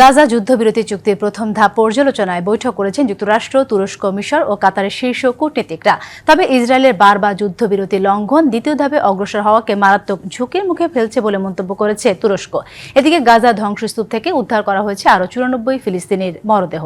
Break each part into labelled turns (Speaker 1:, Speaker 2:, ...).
Speaker 1: গাজা যুদ্ধবিরতি চুক্তির প্রথম ধাপ পর্যালোচনায় বৈঠক করেছেন যুক্তরাষ্ট্র তুরস্ক মিশর ও কাতারের শীর্ষ কূটনীতিকরা তবে ইসরায়েলের বারবার যুদ্ধবিরতি লঙ্ঘন দ্বিতীয় ধাপে অগ্রসর হওয়াকে মারাত্মক ঝুঁকির মুখে ফেলছে বলে মন্তব্য করেছে তুরস্ক এদিকে গাজা ধ্বংসস্তূপ থেকে উদ্ধার করা হয়েছে আরও চুরানব্বই ফিলিস্তিনের মরদেহ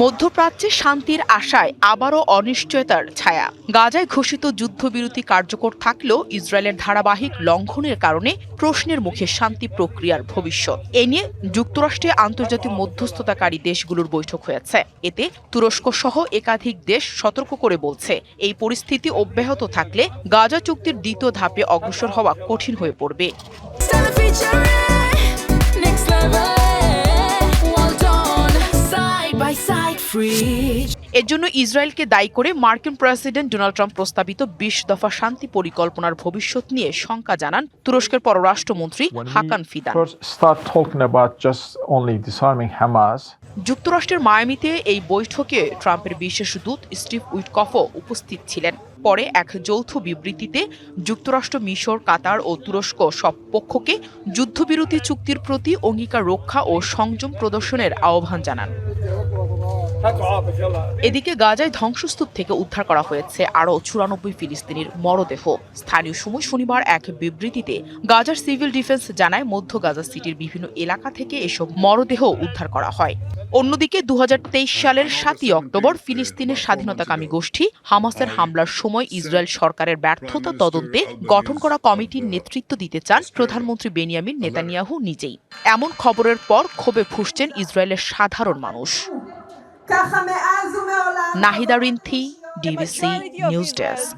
Speaker 2: মধ্যপ্রাচ্যে শান্তির আশায় আবারও অনিশ্চয়তার ছায়া গাজায় ঘোষিত যুদ্ধবিরতি কার্যকর থাকলেও ইসরায়েলের ধারাবাহিক লঙ্ঘনের কারণে প্রশ্নের মুখে শান্তি প্রক্রিয়ার ভবিষ্যৎ এ নিয়ে যুক্তরাষ্ট্রে আন্তর্জাতিক মধ্যস্থতাকারী দেশগুলোর বৈঠক হয়েছে এতে তুরস্ক সহ একাধিক দেশ সতর্ক করে বলছে এই পরিস্থিতি অব্যাহত থাকলে গাজা চুক্তির দ্বিতীয় ধাপে অগ্রসর হওয়া কঠিন হয়ে পড়বে free এর জন্য ইসরায়েলকে দায়ী করে মার্কিন প্রেসিডেন্ট ডোনাল্ড ট্রাম্প প্রস্তাবিত বিশ দফা শান্তি পরিকল্পনার ভবিষ্যৎ নিয়ে শঙ্কা জানান তুরস্কের পররাষ্ট্রমন্ত্রী হাকান ফিদান যুক্তরাষ্ট্রের মায়ামিতে এই বৈঠকে ট্রাম্পের বিশেষ দূত স্টিভ উইটকফও উপস্থিত ছিলেন পরে এক যৌথ বিবৃতিতে যুক্তরাষ্ট্র মিশর কাতার ও তুরস্ক সব পক্ষকে যুদ্ধবিরতি চুক্তির প্রতি অঙ্গীকার রক্ষা ও সংযম প্রদর্শনের আহ্বান জানান এদিকে গাজায় ধ্বংসস্তূপ থেকে উদ্ধার করা হয়েছে আরও চুরানব্বই ফিলিস্তিনির মরদেহ স্থানীয় সময় শনিবার এক বিবৃতিতে গাজার সিভিল ডিফেন্স জানায় মধ্য গাজা সিটির বিভিন্ন এলাকা থেকে এসব মরদেহ উদ্ধার করা হয় অন্যদিকে দু সালের সাতই অক্টোবর ফিলিস্তিনের স্বাধীনতাকামী গোষ্ঠী হামাসের হামলার সময় ইসরায়েল সরকারের ব্যর্থতা তদন্তে গঠন করা কমিটির নেতৃত্ব দিতে চান প্রধানমন্ত্রী বেনিয়ামিন নেতানিয়াহু নিজেই এমন খবরের পর ক্ষোভে ফুসছেন ইসরায়েলের সাধারণ মানুষ Nahida Rinthi DBC news desk